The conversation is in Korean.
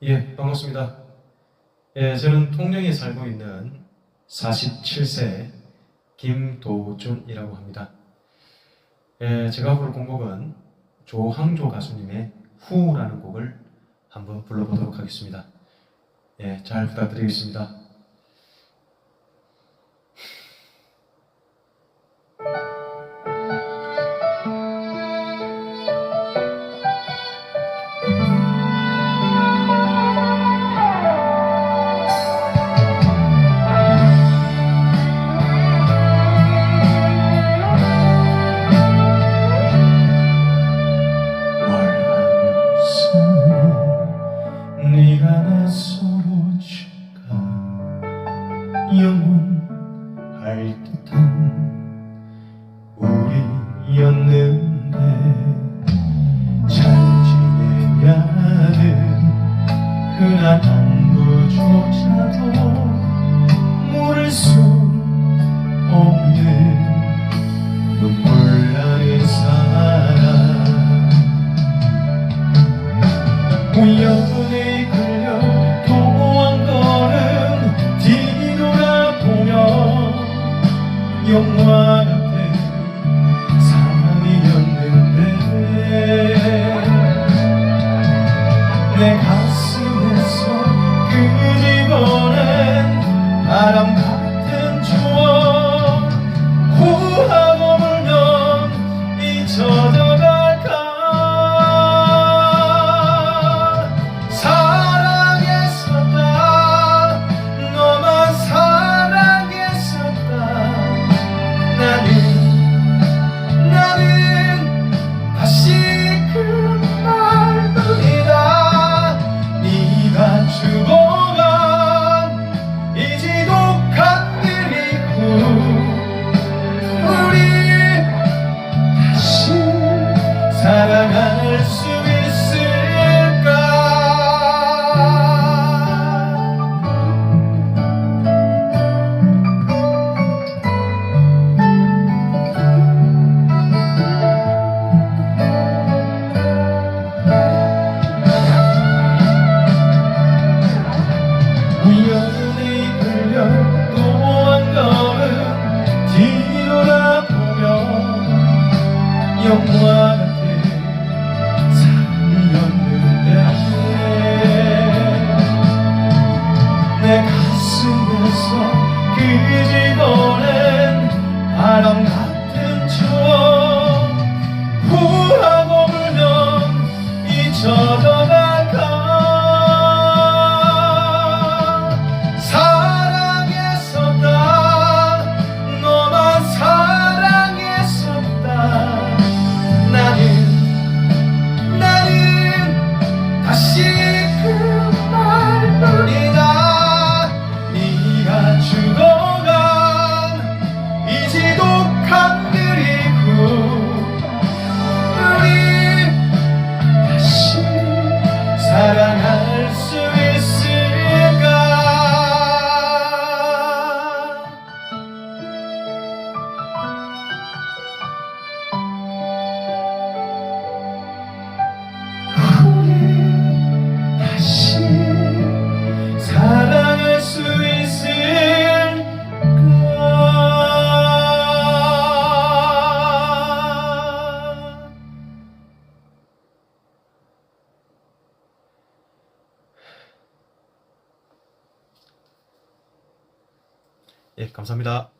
예, 반갑습니다. 예, 저는 통영에 살고 있는 47세 김도준이라고 합니다. 예, 제가 부를 곡은 조항조 가수님의 후라는 곡을 한번 불러보도록 하겠습니다. 예, 잘 부탁드리겠습니다. 흔한 안부조차도 물을 수 없는 눈물 나는 사람 우연히 영화 같은 삶이었는데 내 가슴에서 끄집어낸 바람 같은 추억 후하고 불면 잊혀져 사 예, 감사합니다.